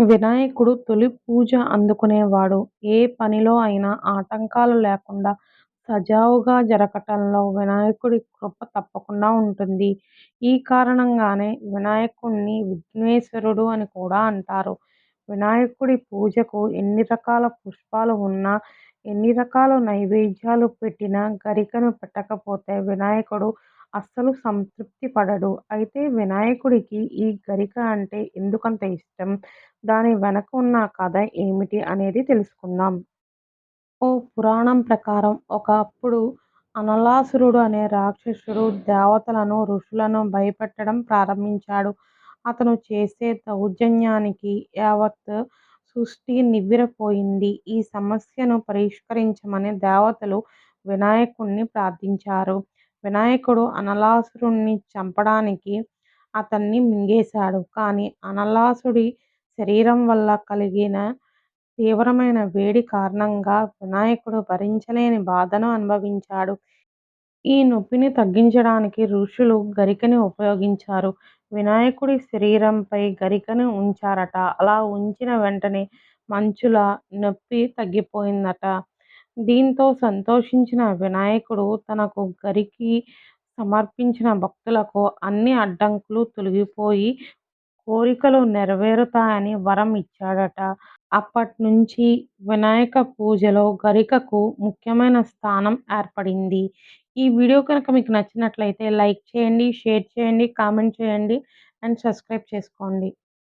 వినాయకుడు తొలి పూజ అందుకునేవాడు. ఏ పనిలో అయినా ఆటంకాలు లేకుండా సజావుగా జరగటంలో వినాయకుడి కృప తప్పకుండా ఉంటుంది. ఈ కారణంగానే వినాయకుణ్ణి విఘ్నేశ్వరుడు అని కూడా అంటారు. వినాయకుడి పూజకు ఎన్ని రకాల పుష్పాలు ఉన్నా, ఎన్ని రకాల నైవేద్యాలు పెట్టినా గరికను పెట్టకపోతే వినాయకుడు అస్సలు సంతృప్తి పడడు. అయితే వినాయకుడికి ఈ గరిక అంటే ఎందుకంత ఇష్టం? దాని వెనక ఉన్న కథ ఏమిటి అనేది తెలుసుకుందాం. ఓ పురాణం ప్రకారం ఒకప్పుడు అనలాసురుడు అనే రాక్షసుడు దేవతలను, ఋషులను భయపెట్టడం ప్రారంభించాడు. అతను చేసే దౌర్జన్యానికి యావత్ సృష్టి నివ్విరపోయింది ఈ సమస్యను పరిష్కరించమని దేవతలు వినాయకుణ్ణి ప్రార్థించారు. వినాయకుడు అనలాసురుణ్ణి చంపడానికి అతన్ని మింగేశాడు. కానీ అనలాసుడి శరీరం వల్ల కలిగిన తీవ్రమైన వేడి కారణంగా వినాయకుడు భరించలేని బాధను అనుభవించాడు. ఈ నొప్పిని తగ్గించడానికి ఋషులు గరికని ఉపయోగించారు. వినాయకుడి శరీరంపై గరికని ఉంచారట. అలా ఉంచిన వెంటనే మంచుల నొప్పి తగ్గిపోయిందట. దీంతో సంతోషించిన వినాయకుడు తనకు గరికి సమర్పించిన భక్తులకు అన్ని అడ్డంకులు తొలగిపోయి కోరికలు నెరవేరుతాయని వరం ఇచ్చాడట. అప్పట్నుంచి వినాయక పూజలో గరికకు ముఖ్యమైన స్థానం ఏర్పడింది. ఈ వీడియో కనుక మీకు నచ్చినట్లయితే లైక్ చేయండి, షేర్ చేయండి, కామెంట్ చేయండి అండ్ సబ్స్క్రైబ్ చేసుకోండి.